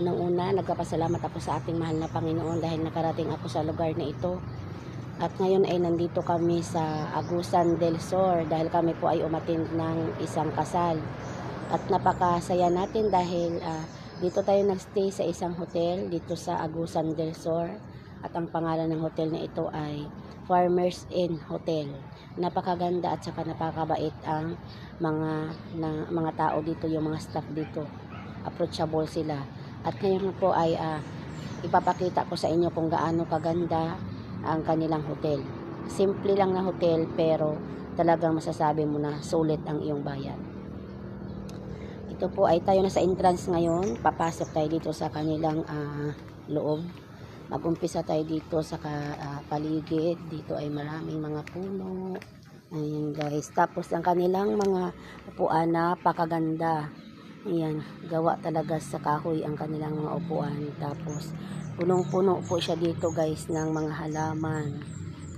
Unang-una, nagpapasalamat ako sa ating mahal na Panginoon dahil nakarating ako sa lugar na ito. At ngayon ay nandito kami sa Agusan del Sur dahil kami po ay umatin ng isang kasal. At napakasaya natin dahil ah, dito tayo nagstay sa isang hotel dito sa Agusan del Sur. At ang pangalan ng hotel na ito ay Farmers Inn Hotel. Napakaganda at saka napakabait ang mga na, mga tao dito, yung mga staff dito. Approachable sila. At ngayon po ay ah, ipapakita ko sa inyo kung gaano kaganda ang kanilang hotel. Simple lang na hotel pero talagang masasabi mo na sulit ang iyong bayan. Ito po ay tayo na sa entrance ngayon. Papasok tayo dito sa kanilang ah, loob. Mag-umpisa tayo dito sa ka- ah, paligid. Dito ay maraming mga puno. Ayan guys. Tapos ang kanilang mga upuan napakaganda. Ayan, gawa talaga sa kahoy ang kanilang mga upuan. Tapos, punong-puno po siya dito guys ng mga halaman.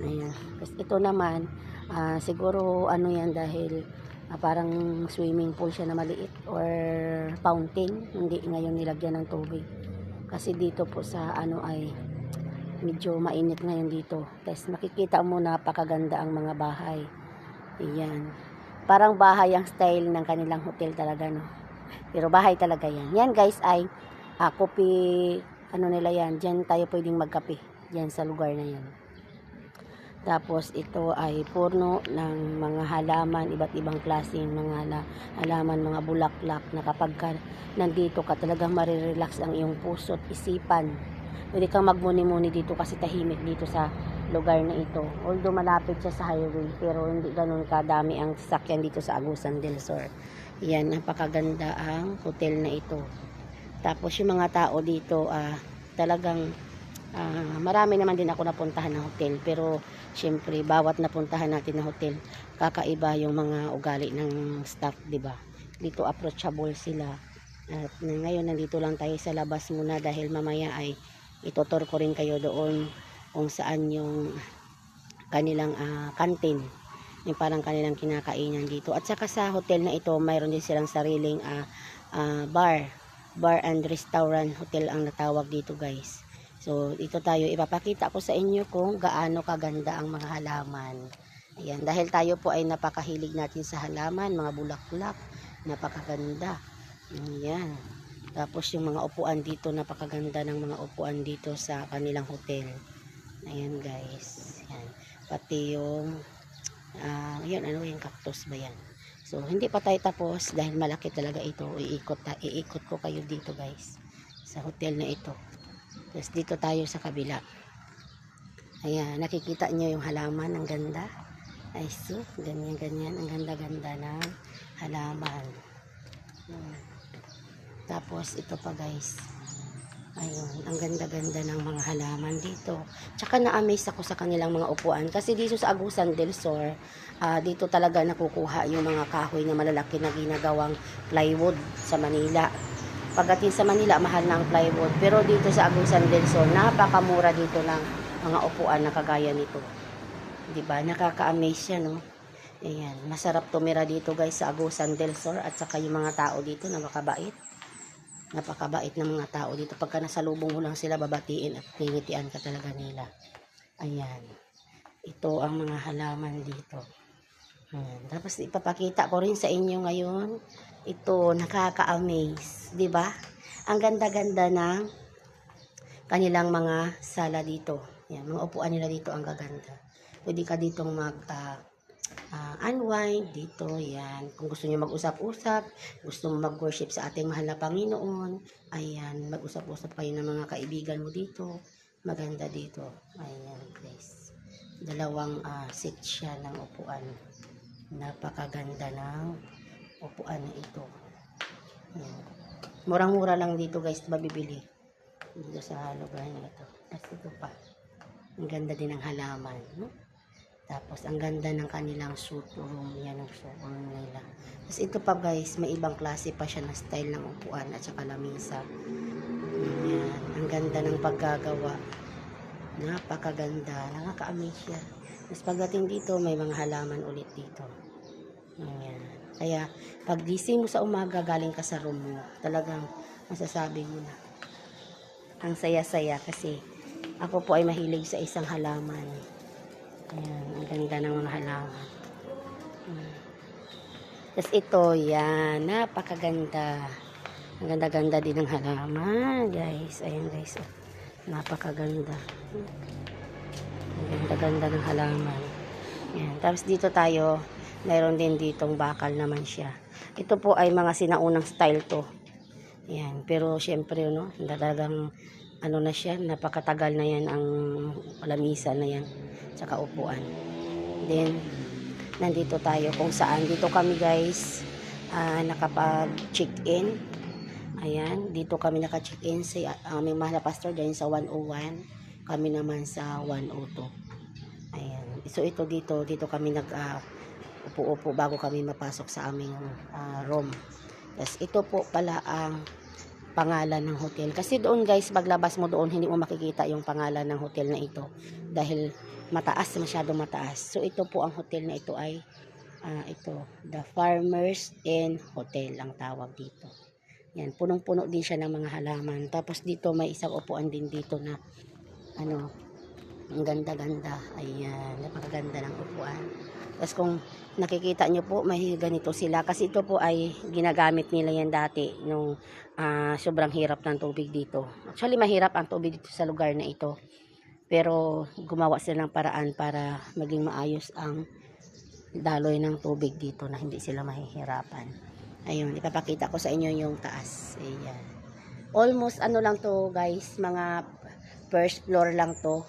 Ayan. Tapos ito naman, ah, siguro ano yan dahil ah, parang swimming pool siya na maliit or fountain. Hindi ngayon nilagyan ng tubig. Kasi dito po sa ano ay medyo mainit ngayon dito. Tapos makikita mo napakaganda ang mga bahay. Ayan. Parang bahay ang style ng kanilang hotel talaga, no? Pero bahay talaga yan. Yan guys ay ah, kopi, ano nila yan. Diyan tayo pwedeng magkape. Diyan sa lugar na yan. Tapos ito ay puno ng mga halaman, iba't ibang klaseng mga hala- halaman, mga bulaklak na kapag ka nandito ka talagang marirelax ang iyong puso at isipan. Pwede kang magmuni-muni dito kasi tahimik dito sa lugar na ito. Although malapit siya sa highway, pero hindi ganun kadami ang sasakyan dito sa Agusan del Sur. Yan, napakaganda ang hotel na ito. Tapos yung mga tao dito, ah, talagang ah, marami naman din ako napuntahan na hotel. Pero syempre, bawat napuntahan natin na hotel, kakaiba yung mga ugali ng staff, di ba? Dito approachable sila. At ngayon, nandito lang tayo sa labas muna dahil mamaya ay itutur ko rin kayo doon kung saan yung kanilang ah, canteen yung parang kanilang kinakainan dito at saka sa hotel na ito mayroon din silang sariling ah, ah, bar bar and restaurant hotel ang natawag dito guys so dito tayo ipapakita ko sa inyo kung gaano kaganda ang mga halaman ayan dahil tayo po ay napakahilig natin sa halaman mga bulaklak napakaganda ayan tapos yung mga upuan dito, napakaganda ng mga upuan dito sa kanilang hotel. Ayan guys. Yan. Pati yung, ah yun, ano yung cactus ba yan? So, hindi pa tayo tapos dahil malaki talaga ito. Iikot, ta, iikot ko kayo dito guys. Sa hotel na ito. Tapos dito tayo sa kabila. Ayan, nakikita nyo yung halaman. Ang ganda. Ay, so, ganyan-ganyan. Ang ganda-ganda ng halaman. Hmm. Tapos ito pa guys. Ayun, ang ganda-ganda ng mga halaman dito. Tsaka na-amaze ako sa kanilang mga upuan. Kasi dito sa Agusan del Sur, ah, dito talaga nakukuha yung mga kahoy na malalaki na ginagawang plywood sa Manila. Pagdating sa Manila, mahal na ang plywood. Pero dito sa Agusan del Sur, napakamura dito ng mga upuan na kagaya nito. 'Di ba? Nakaka-amaze siya, no? Ayan, masarap tumira dito guys sa Agusan del Sur at saka yung mga tao dito na makabait napakabait ng mga tao dito. Pagka nasalubong mo lang sila, babatiin at ngingitian ka talaga nila. Ayan. Ito ang mga halaman dito. Ayan. Tapos ipapakita ko rin sa inyo ngayon. Ito, nakaka-amaze. 'di ba? Ang ganda-ganda ng kanilang mga sala dito. Ayan, mga upuan nila dito ang gaganda. Pwede ka ditong mag ah, ah, unwind dito, yan. Kung gusto niyo mag-usap-usap, gusto mo mag-worship sa ating mahal na Panginoon, ayan, mag-usap-usap kayo ng mga kaibigan mo dito. Maganda dito. Ayan, guys. Dalawang ah, seat siya ng upuan. Napakaganda ng upuan na ito. Murang-mura lang dito, guys, mabibili. Dito sa lugar na ito. Tapos ito pa. Ang ganda din ng halaman. No? Tapos, ang ganda ng kanilang suit room. Yan ang suit room nila. Tapos, ito pa guys, may ibang klase pa siya na style ng upuan at saka lamisa. Yan. Ang ganda ng paggagawa. Napakaganda. Nakaka-amaze siya. Tapos, pagdating dito, may mga halaman ulit dito. Yan. Kaya, pag mo sa umaga, galing ka sa room mo, talagang masasabi mo na, Ang saya-saya kasi ako po ay mahilig sa isang halaman. Ayan, ang ganda ng mga halaman. Hmm. Tapos ito, yan, napakaganda. Ang ganda-ganda din ng halaman, guys. Ayan, guys. oh. Napakaganda. Ang ganda-ganda ng halaman. Yan. Tapos dito tayo, mayroon din ditong bakal naman siya. Ito po ay mga sinaunang style to. Yan. Pero syempre, no, talagang ano na siya, napakatagal na yan ang lamisa na yan. Tsaka upuan. Then, nandito tayo kung saan. Dito kami guys, ah, nakapag-check-in. Ayan, dito kami naka-check-in sa aming mahal na pastor dahil sa 101. Kami naman sa 102. Ayan. So ito dito, dito kami nag ah, upo-upo bago kami mapasok sa aming ah, room. Tapos ito po pala ang pangalan ng hotel. Kasi doon guys, paglabas mo doon, hindi mo makikita yung pangalan ng hotel na ito. Dahil mataas, masyadong mataas. So ito po ang hotel na ito ay ah, ito, The Farmers Inn Hotel ang tawag dito. Yan, punong-puno din siya ng mga halaman. Tapos dito may isang upuan din dito na ano, ang ganda-ganda. Ayan, napakaganda ng upuan. Tapos kung nakikita nyo po, may ganito sila. Kasi ito po ay ginagamit nila yan dati nung ah, sobrang hirap ng tubig dito. Actually, mahirap ang tubig dito sa lugar na ito. Pero gumawa sila ng paraan para maging maayos ang daloy ng tubig dito na hindi sila mahihirapan. Ayun, ipapakita ko sa inyo yung taas. Ayan. Almost ano lang to guys, mga first floor lang to.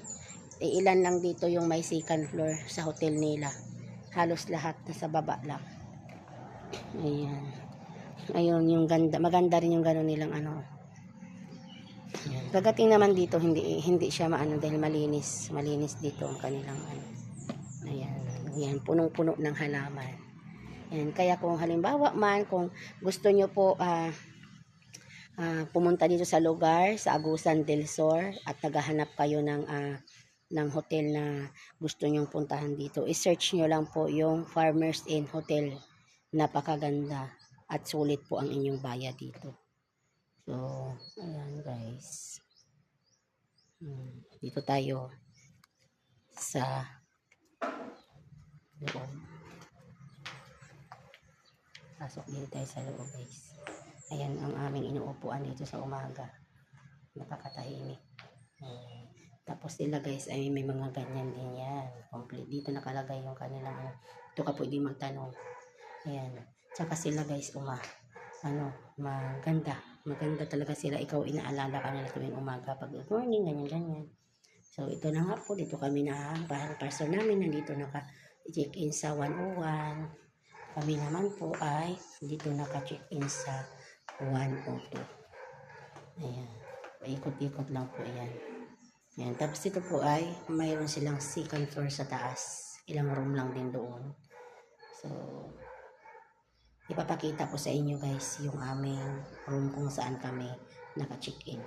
E, ilan lang dito yung may second floor sa hotel nila. Halos lahat nasa baba lang. Ayan. Ayun, yung ganda. Maganda rin yung gano'n nilang ano. Pagdating naman dito, hindi hindi siya maano dahil malinis. Malinis dito ang kanilang ano. Ayan. Ayan, punong-puno ng halaman. Ayan, kaya kung halimbawa man, kung gusto nyo po ah, ah, pumunta dito sa lugar, sa Agusan del Sur, at naghahanap kayo ng, ah, ng hotel na gusto nyong puntahan dito, i-search nyo lang po yung Farmers Inn Hotel. Napakaganda at sulit po ang inyong bayad dito. So, ayan guys. Hmm, Dito tayo sa loob. Pasok dito tayo sa loob guys. Ayan ang aming inuupuan dito sa umaga. Napakatahimik. Ayan. Tapos sila guys ay may mga ganyan din yan. Complete. Dito nakalagay yung kanilang ano. Ito ka pwede magtanong. Ayan. Tsaka sila guys uma. Ano, maganda. Maganda talaga sila. Ikaw inaalala ka nila tuwing umaga. Pag good morning, ganyan, ganyan. So, ito na nga po. Dito kami na, parang person namin nandito naka-check-in sa 101. Kami naman po ay dito naka-check-in sa 102. Ayan. Paikot-ikot lang po yan. Ayan. Tapos dito po ay mayroon silang second floor sa taas. Ilang room lang din doon. So, ipapakita ko sa inyo guys yung aming room kung saan kami naka-check-in.